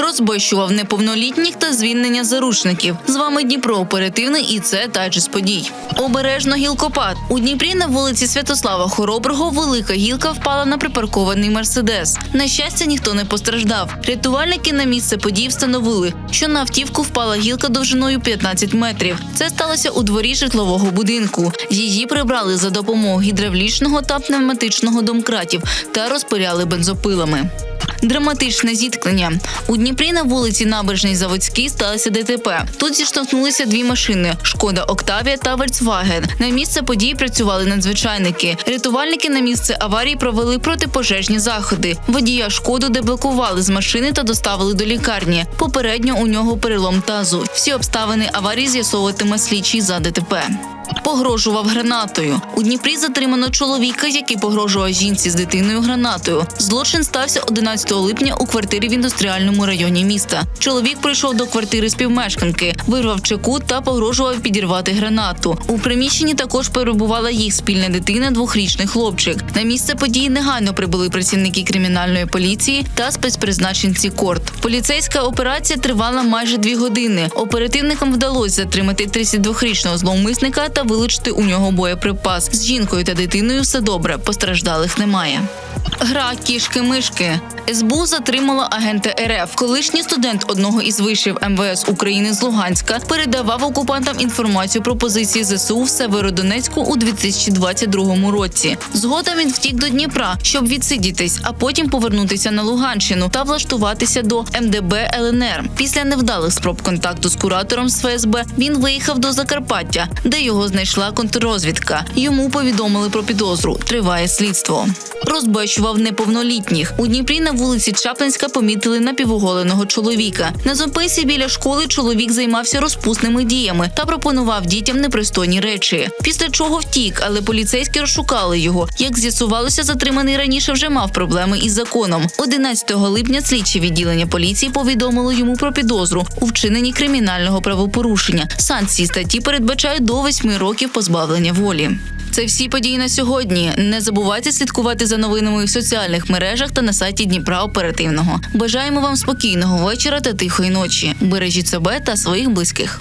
розбещував неповнолітніх та звільнення заручників. З вами Дніпро оперативний і це тайджес подій. Обережно гілкопад у Дніпрі на вулиці Святослава Хороброго велика гілка впала на припаркований мерседес. На щастя, ніхто не постраждав. Рятувальники на місце подій встановили, що на автівку впала гілка довжиною 15 метрів. Це сталося у дворі житлового будинку. Її прибрали за допомогою гідравлічного та пневматичного домкратів та розпиряли бензопилами. Драматичне зіткнення у Дніпрі на вулиці Набережній Заводській сталося ДТП. Тут зіштовхнулися дві машини: Шкода Октавія та Вольцваген. На місце події працювали надзвичайники. Рятувальники на місце аварії провели протипожежні заходи. Водія шкоду деблокували з машини та доставили до лікарні. Попередньо у нього перелом тазу. Всі обставини аварії з'ясовуватиме слідчий за ДТП. Погрожував гранатою. У Дніпрі затримано чоловіка, який погрожував жінці з дитиною гранатою. Злочин стався 11 липня у квартирі в індустріальному районі міста. Чоловік прийшов до квартири співмешканки, вирвав чеку та погрожував підірвати гранату. У приміщенні також перебувала їх спільна дитина, двохрічний хлопчик. На місце події негайно прибули працівники кримінальної поліції та спецпризначенці корт. Поліцейська операція тривала майже дві години. Оперативникам вдалося затримати 32-річного зловмисника та вилучити у нього боєприпас. З жінкою та дитиною все добре, постраждалих немає. Гра кішки-мишки. СБУ затримала агента РФ. Колишній студент одного із вишів МВС України з Луганська передавав окупантам інформацію про позиції ЗСУ в Северодонецьку у 2022 році. Згодом він втік до Дніпра, щоб відсидітись, а потім повернутися на Луганщину та влаштуватися до МДБ ЛНР. Після невдалих спроб контакту з куратором з ФСБ він виїхав до Закарпаття, де його знайшла контррозвідка. Йому повідомили про підозру. Триває слідство. Розбещував неповнолітніх. У Дніпрі на вулиці Чаплинська помітили напівоголеного чоловіка. На зупинці біля школи чоловік займався розпусними діями та пропонував дітям непристойні речі. Після чого втік, але поліцейські розшукали його. Як з'ясувалося, затриманий раніше вже мав проблеми із законом. 11 липня слідче відділення поліції повідомило йому про підозру у вчиненні кримінального правопорушення. Санкції статті передбачають до 8 років позбавлення волі. Це всі події на сьогодні. Не забувайте слідкувати за новинами в соціальних мережах та на сайті Дніпра Оперативного. Бажаємо вам спокійного вечора та тихої ночі. Бережіть себе та своїх близьких.